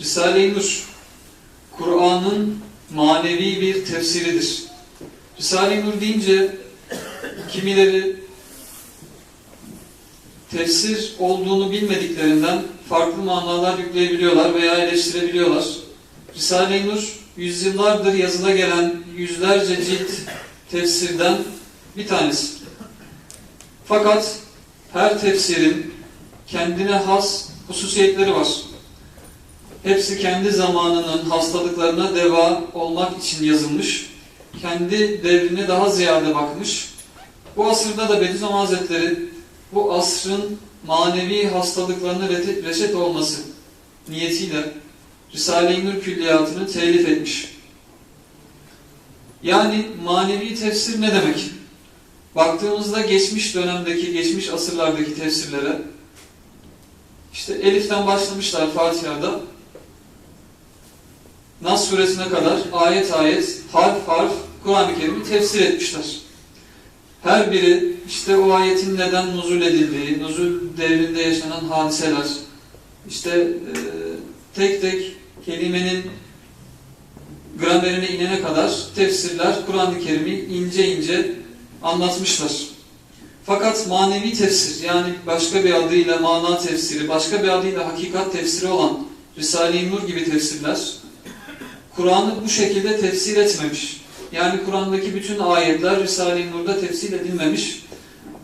Risale-i Nur, Kur'an'ın manevi bir tefsiridir. Risale-i Nur deyince kimileri tefsir olduğunu bilmediklerinden farklı manalar yükleyebiliyorlar veya eleştirebiliyorlar. Risale-i Nur, yüzyıllardır yazıla gelen yüzlerce cilt tefsirden bir tanesi. Fakat her tefsirin kendine has hususiyetleri var. Hepsi kendi zamanının hastalıklarına deva olmak için yazılmış. Kendi devrine daha ziyade bakmış. Bu asırda da Bediüzzaman Hazretleri bu asrın manevi hastalıklarına reçet olması niyetiyle Risale-i Nur külliyatını telif etmiş. Yani manevi tefsir ne demek? Baktığımızda geçmiş dönemdeki, geçmiş asırlardaki tefsirlere işte Elif'ten başlamışlar Fatiha'da Nas suresine kadar ayet ayet, harf harf Kur'an-ı Kerim'i tefsir etmişler. Her biri işte o ayetin neden nuzul edildiği, nuzul devrinde yaşanan hadiseler, işte e, tek tek kelimenin gramerine inene kadar tefsirler Kur'an-ı Kerim'i ince ince anlatmışlar. Fakat manevi tefsir yani başka bir adıyla mana tefsiri, başka bir adıyla hakikat tefsiri olan Risale-i Nur gibi tefsirler Kur'an'ı bu şekilde tefsir etmemiş. Yani Kur'an'daki bütün ayetler Risale-i Nur'da tefsir edilmemiş.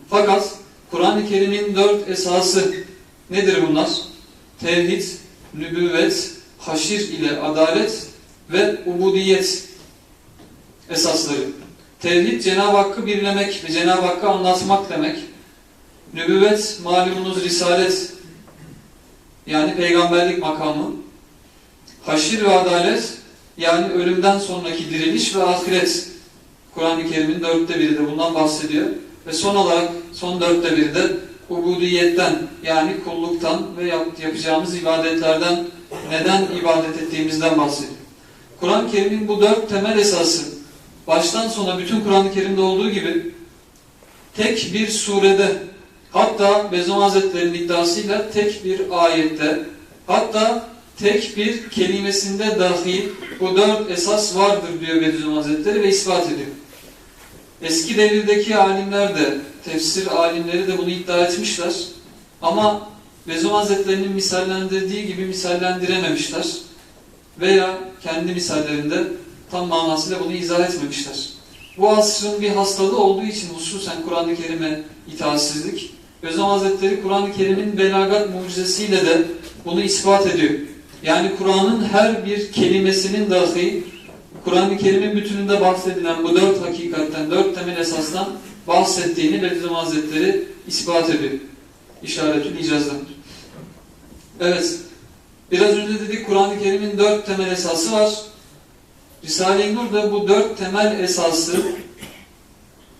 Fakat Kur'an-ı Kerim'in dört esası nedir bunlar? Tevhid, nübüvvet, haşir ile adalet ve ubudiyet esasları. Tevhid Cenab-ı Hakk'ı birlemek ve Cenab-ı Hakk'ı anlatmak demek. Nübüvvet malumunuz risalet yani peygamberlik makamı. Haşir ve adalet yani ölümden sonraki diriliş ve ahiret. Kur'an-ı Kerim'in dörtte biri de bundan bahsediyor. Ve son olarak son dörtte biri de ubudiyetten yani kulluktan ve yap, yapacağımız ibadetlerden neden ibadet ettiğimizden bahsediyor. Kur'an-ı Kerim'in bu dört temel esası baştan sona bütün Kur'an-ı Kerim'de olduğu gibi tek bir surede hatta Bezom Hazretleri'nin iddiasıyla tek bir ayette hatta tek bir kelimesinde dahi bu dört esas vardır diyor Bediüzzaman Hazretleri ve ispat ediyor. Eski devirdeki alimler de, tefsir alimleri de bunu iddia etmişler. Ama Bediüzzaman Hazretleri'nin misallendirdiği gibi misallendirememişler. Veya kendi misallerinde tam manasıyla bunu izah etmemişler. Bu asrın bir hastalığı olduğu için hususen Kur'an-ı Kerim'e itaatsizlik. Bediüzzaman Hazretleri Kur'an-ı Kerim'in belagat mucizesiyle de bunu ispat ediyor. Yani Kur'an'ın her bir kelimesinin dahi Kur'an-ı Kerim'in bütününde bahsedilen bu dört hakikatten, dört temel esasdan bahsettiğini Bediüzzaman Hazretleri ispat ediyor. İşaretül icazdan. Evet. Biraz önce dedik Kur'an-ı Kerim'in dört temel esası var. Risale-i Nur da bu dört temel esası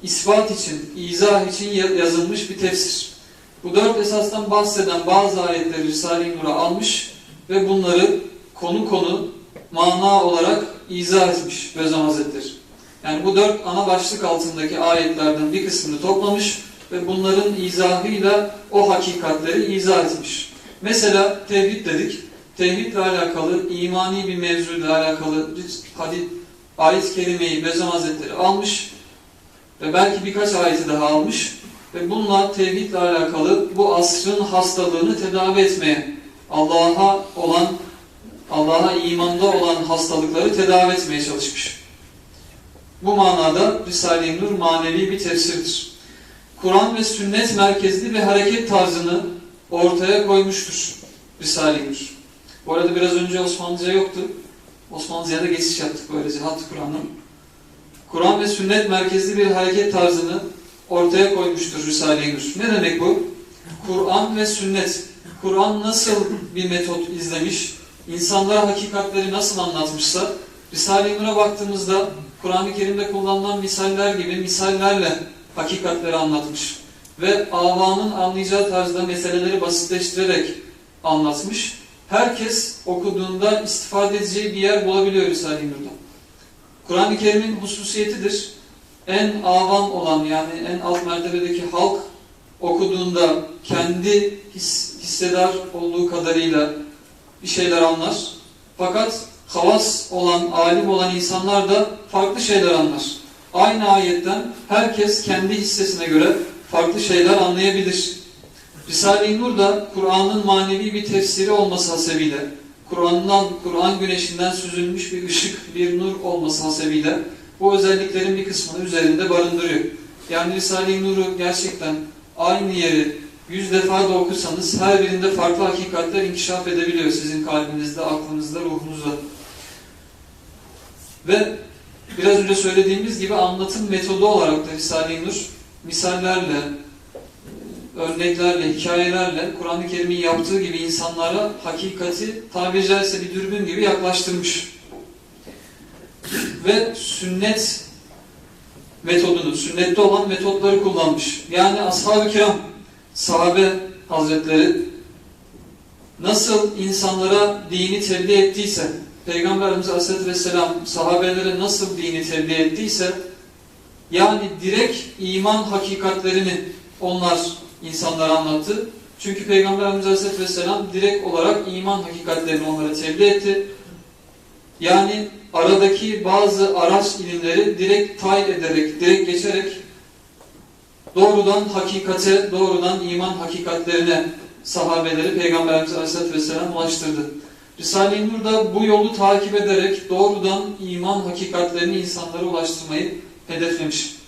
ispat için, izah için yazılmış bir tefsir. Bu dört esasdan bahseden bazı ayetleri Risale-i Nur'a almış ve bunları konu konu mana olarak izah etmiş Bediüzzaman Hazretleri. Yani bu dört ana başlık altındaki ayetlerden bir kısmını toplamış ve bunların izahıyla o hakikatleri izah etmiş. Mesela tevhid dedik. Tevhidle alakalı, imani bir mevzuyla alakalı hadis, ayet kelimeyi Bediüzzaman Hazretleri almış ve belki birkaç ayeti daha almış ve bununla tevhidle alakalı bu asrın hastalığını tedavi etmeye Allah'a olan, Allah'a imanda olan hastalıkları tedavi etmeye çalışmış. Bu manada Risale-i Nur manevi bir tefsirdir. Kur'an ve sünnet merkezli bir hareket tarzını ortaya koymuştur Risale-i Nur. Bu arada biraz önce Osmanlıca yoktu. Osmanlıca'ya da geçiş yaptık böylece hat Kur'an'ın. Kur'an ve sünnet merkezli bir hareket tarzını ortaya koymuştur Risale-i Nur. Ne demek bu? Kur'an ve sünnet Kur'an nasıl bir metot izlemiş, insanlara hakikatleri nasıl anlatmışsa, Risale-i Nur'a baktığımızda Kur'an-ı Kerim'de kullanılan misaller gibi misallerle hakikatleri anlatmış. Ve avanın anlayacağı tarzda meseleleri basitleştirerek anlatmış. Herkes okuduğunda istifade edeceği bir yer bulabiliyor Risale-i Nur'da. Kur'an-ı Kerim'in hususiyetidir. En avam olan yani en alt mertebedeki halk okuduğunda kendi his, hissedar olduğu kadarıyla bir şeyler anlar. Fakat havas olan, alim olan insanlar da farklı şeyler anlar. Aynı ayetten herkes kendi hissesine göre farklı şeyler anlayabilir. Risale-i Nur da Kur'an'ın manevi bir tefsiri olması hasebiyle, Kur'an'dan, Kur'an güneşinden süzülmüş bir ışık, bir nur olması hasebiyle bu özelliklerin bir kısmını üzerinde barındırıyor. Yani Risale-i Nur'u gerçekten aynı yeri yüz defa da okursanız her birinde farklı hakikatler inkişaf edebiliyor sizin kalbinizde, aklınızda, ruhunuzda. Ve biraz önce söylediğimiz gibi anlatım metodu olarak da Risale-i Nur misallerle, örneklerle, hikayelerle Kur'an-ı Kerim'in yaptığı gibi insanlara hakikati tabiri caizse bir dürbün gibi yaklaştırmış. Ve sünnet metodunu, sünnette olan metotları kullanmış. Yani ashab-ı kiram, sahabe hazretleri nasıl insanlara dini tebliğ ettiyse, Peygamberimiz Aleyhisselatü Vesselam sahabelere nasıl dini tebliğ ettiyse, yani direkt iman hakikatlerini onlar insanlara anlattı. Çünkü Peygamberimiz Aleyhisselatü Vesselam direkt olarak iman hakikatlerini onlara tebliğ etti. Yani aradaki bazı araç ilimleri direkt tay ederek, direkt geçerek doğrudan hakikate, doğrudan iman hakikatlerine sahabeleri Peygamberimiz Aleyhisselatü Vesselam ulaştırdı. Risale-i Nur da bu yolu takip ederek doğrudan iman hakikatlerini insanlara ulaştırmayı hedeflemiş.